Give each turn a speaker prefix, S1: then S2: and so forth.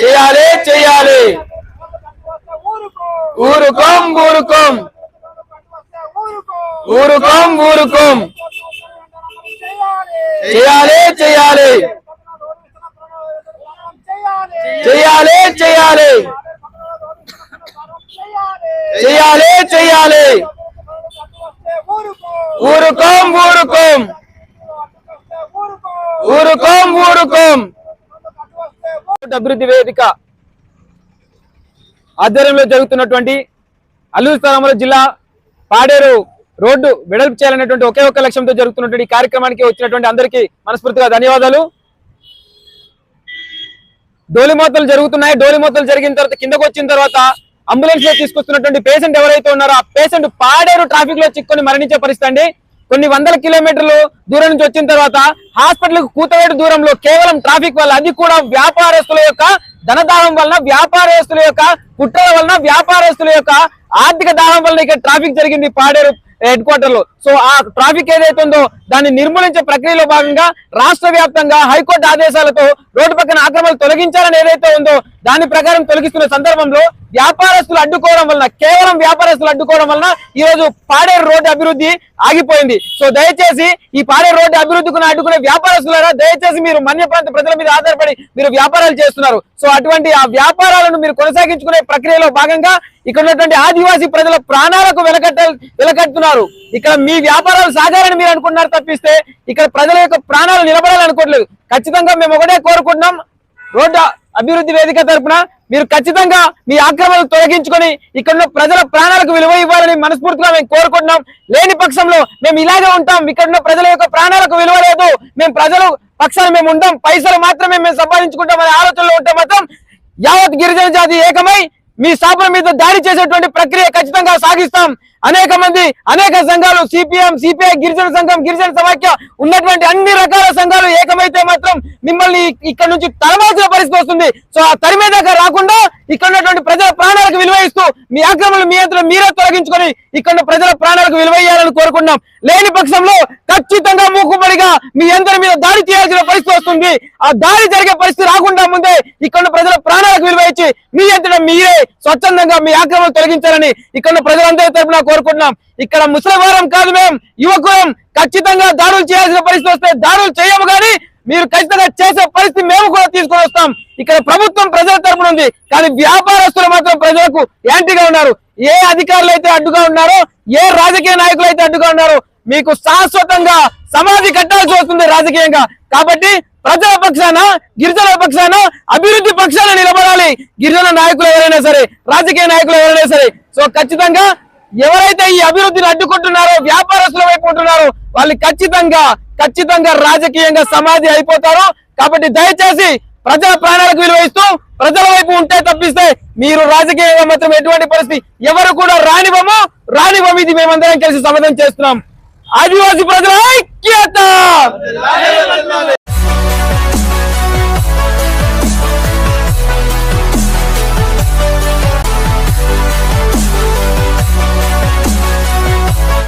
S1: చేయాలి చేయాలి. ఊరుకోం. ఊరుకోం ఊరుకోం. ఊరుకోం చేయాలి చేయాలి. చేయాలి చేయాలి. చేయాలి చేయాలి. ఊరుకోం ఊరుకోం. ఊరుకోం ఊరుకోం. అభివృద్ధి వేదిక ఆధ్వర్యంలో జరుగుతున్నటువంటి అల్లూరు స్థలంలో జిల్లా పాడేరు రోడ్డు వెడల్పు చేయాలనేటువంటి ఒకే ఒక్క లక్ష్యంతో జరుగుతున్నటువంటి ఈ కార్యక్రమానికి వచ్చినటువంటి అందరికీ మనస్ఫూర్తిగా ధన్యవాదాలు. డోలిమోతలు జరుగుతున్నాయి. డోలిమోతలు జరిగిన తర్వాత కిందకు వచ్చిన తర్వాత అంబులెన్స్లో తీసుకొస్తున్నటువంటి పేషెంట్ ఎవరైతే ఉన్నారో ఆ పేషెంట్ పాడేరు ట్రాఫిక్లో చిక్కుని మరణించే పరిస్థితి కొన్ని వందల కిలోమీటర్లు దూరం నుంచి వచ్చిన తర్వాత హాస్పిటల్కు కూతవేటు దూరంలో కేవలం ట్రాఫిక్ వల్ల అది కూడా వ్యాపారస్తుల యొక్క ధనదాహం వలన వ్యాపారస్తుల యొక్క కుట్రల వలన వ్యాపారస్తుల యొక్క ఆర్థిక దాహం వలన ఇక్కడ ట్రాఫిక్ జరిగింది పాడేరు హెడ్ క్వార్టర్లో సో ఆ ట్రాఫిక్ ఏదైతే ఉందో దాన్ని నిర్మూలించే ప్రక్రియలో భాగంగా రాష్ట్ర వ్యాప్తంగా హైకోర్టు ఆదేశాలతో రోడ్డు పక్కన ఆక్రమణలు తొలగించాలని ఏదైతే ఉందో దాని ప్రకారం తొలగిస్తున్న సందర్భంలో వ్యాపారస్తులు అడ్డుకోవడం వలన కేవలం వ్యాపారస్తులు అడ్డుకోవడం వలన ఈ రోజు పాడేరు రోడ్డు అభివృద్ధి ఆగిపోయింది. సో దయచేసి ఈ పాడేరు రోడ్డు అభివృద్ధికి అడ్డుకునే వ్యాపారస్తులారా దయచేసి మీరు మన్య ప్రాంత ప్రజల మీద ఆధారపడి మీరు వ్యాపారాలు చేస్తున్నారు. సో అటువంటి ఆ వ్యాపారాలను మీరు కొనసాగించుకునే ప్రక్రియలో భాగంగా ఇక్కడ ఉన్నటువంటి ఆదివాసీ ప్రజల ప్రాణాలకు వెలకట్ట వెలకట్టున్నారు ఇక్కడ మీ వ్యాపారాలు సాగాలని మీరు అనుకుంటున్నారు తప్పిస్తే ఇక్కడ ప్రజల యొక్క ప్రాణాలు నిలబడాలనుకోవట్లేదు. ఖచ్చితంగా మేము ఒకటే కోరుకుంటున్నాం. రోడ్డు అభివృద్ధి వేదిక తరపున మీరు ఖచ్చితంగా మీ ఆక్రమణలు తొలగించుకొని ఇక్కడ ప్రజల ప్రాణాలకు విలువ ఇవ్వాలని మనస్ఫూర్తిగా మేము కోరుకుంటున్నాం. లేని పక్షంలో మేము ఇలాగే ఉంటాం. ఇక్కడ ప్రజల యొక్క ప్రాణాలకు విలువ లేదు. మేము ప్రజలు పక్షాన మేము ఉంటాం పైసలు మాత్రమే మేము సంపాదించుకుంటాం అనే ఆలోచనలో ఉంటే మాత్రం యావత్ గిరిజన జాతి ఏకమై మీ స్థాపన మీద దాడి చేసేటువంటి ప్రక్రియ ఖచ్చితంగా సాగిస్తాం. అనేక మంది అనేక సంఘాలు సిపిఎం సిపిఐ గిరిజన సంఘం గిరిజన సమాఖ్య ఉన్నటువంటి అన్ని రకాల సంఘాలు ఏకమైతే మాత్రం మిమ్మల్ని ఇక్కడ నుంచి తరమాల్సిన పరిస్థితి వస్తుంది. సో ఆ తరిమే దగ్గర రాకుండా ఇక్కడ ఉన్నటువంటి ప్రజల ప్రాణాలకు విలువ ఇస్తూ మీ ఆక్రమణలు మీ అంతలో మీరే తొలగించుకొని ఇక్కడ ప్రజల ప్రాణాలకు విలువ ఇవ్వాలని కోరుకుంటున్నాం. లేని పక్షంలో ఖచ్చితంగా మూకుబడిగా మీ అందరి మీద దాడి చేయాల్సిన పరిస్థితి వస్తుంది. ఆ దాడి జరిగే పరిస్థితి రాకుండా మీరే ఇక్కడ ప్రజల ప్రాణాలకు విలువ ఇచ్చి మీ అంతటా మీరే స్వచ్ఛందంగా మీ ఆక్రమణ తొలగించాలని ఇక్కడ ప్రజలందరి తరఫున కోరుకుంటున్నాం. ఇక్కడ ముసలివారం కాదు మేము యువకులం. ఖచ్చితంగా దాడులు చేయాల్సిన పరిస్థితి వస్తే దాడులు చేయము కానీ మీరు ఖచ్చితంగా చేసే పరిస్థితి మేము కూడా తీసుకొని వస్తాం. ఇక్కడ ప్రభుత్వం ప్రజల తరపున ఉంది కానీ వ్యాపారస్తులు మాత్రం ప్రజలకు యాంటీగా ఉన్నారు. ఏ అధికారులు అయితే అడ్డుగా ఉన్నారో ఏ రాజకీయ నాయకులు అయితే అడ్డుగా ఉన్నారో మీకు శాశ్వతంగా సమాధి కట్టాల్సి వస్తుంది రాజకీయంగా. కాబట్టి ప్రజల పక్షాన గిరిజన పక్షాన అభివృద్ధి పక్షాన నిలబడాలి. గిరిజన నాయకులు ఎవరైనా సరే రాజకీయ నాయకులు ఎవరైనా సరే. సో ఖచ్చితంగా ఎవరైతే ఈ అభివృద్ధిని అడ్డుకుంటున్నారో వ్యాపారస్తుల వైపు ఉంటున్నారో వాళ్ళు ఖచ్చితంగా ఖచ్చితంగా రాజకీయంగా సమాధి అయిపోతారు. కాబట్టి దయచేసి ప్రజల ప్రాణాలకు విలువ ఇస్తూ ప్రజల వైపు ఉంటే తప్పిస్తే మీరు రాజకీయంగా మాత్రం ఎటువంటి పరిస్థితి ఎవరు కూడా రానివ్వము. రానివ్వము ఇది మేమందరం కలిసి సమాధానం చేస్తున్నాం. ఆదివాసీ ప్రజల ఐక్యత!